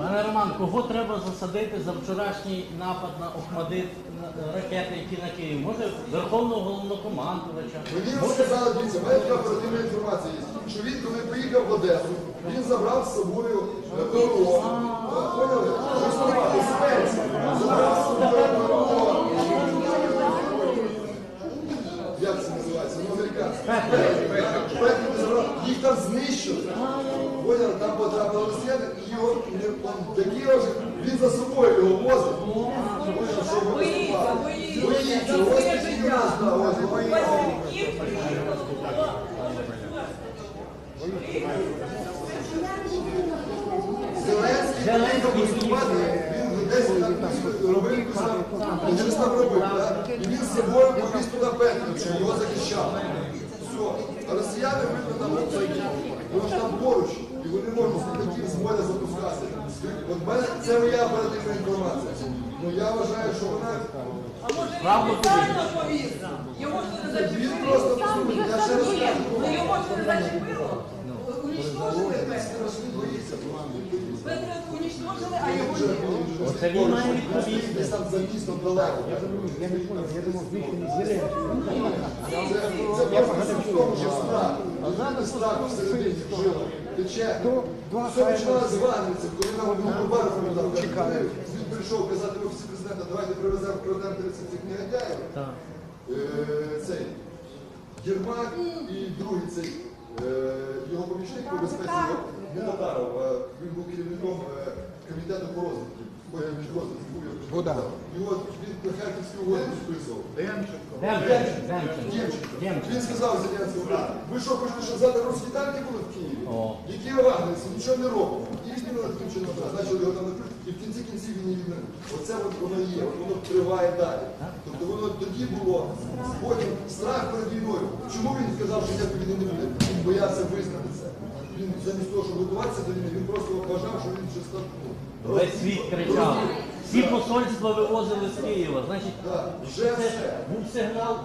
Пане Роман, кого треба засадити за вчорашній напад на Охмадит на- ракети, які на Київ? Може, Верховного головнокомандувача? Мені розказали, дивіться, в мене така оперативна інформація є, що він, коли поїхав в Одесу, він забрав з собою е, Е, Поняли? Забрав з собою ПВО. Як це називається? Ну, американський. Петлі забрав. Там потрапили росіяни, і його Києва вже, він за собою його возить. Поняли, щоб ви виступали. ось такі у нас, да, ось. Зеленський виступати, він десь там робив там робив, так? і він з собою повіз туди Петрівчу, його захищав. А росіяни видно там обстріли, вони ж там поруч, і вони можуть з літаків з моря запускати. От мене це моя оперативна інформація. Ну я вважаю, що вона А може він спеціально повіз? Його ж не він просто я ще раз кажу, Ну його ж не зачепило. Унічтожили Петра. він боїться. Петра унічтожили, а Він його ні. Оце він має відповісти. Там за далеко. Я не понял, я думал, Витя не зеленый. Це просто в тому, що страх. А знаєте, страх всередині жила. Тече. два Все починали з Вагнерців, коли нам там він прийшов казати в офісі президента, давайте привеземо, проведемо 30 цих негодяїв. Е, Цей Єрмак і другий цей е, його помічник по безпеці не Татаров, він був керівником е, комітету по розвитку. Не я Вода. він підписував. Демченко. Демченко. Демченко. Він сказав Зеленському, ви що хочете, щоб завтра русські танки були в Києві? Які вагнерці, нічого не робимо. І змінили таким чином, почали його там накрити, і в кінці кінців він її відмінив. Оце от воно є, воно триває далі. Тобто воно тоді було, потім страх перед війною. Чому він сказав, що ніякої війни не буде? Він боявся визнати це. Він замість того, щоб готуватися до війни, він просто вважав, Весь світ кричав. Всі посольства вивозили з Києва. Значить, це був сигнал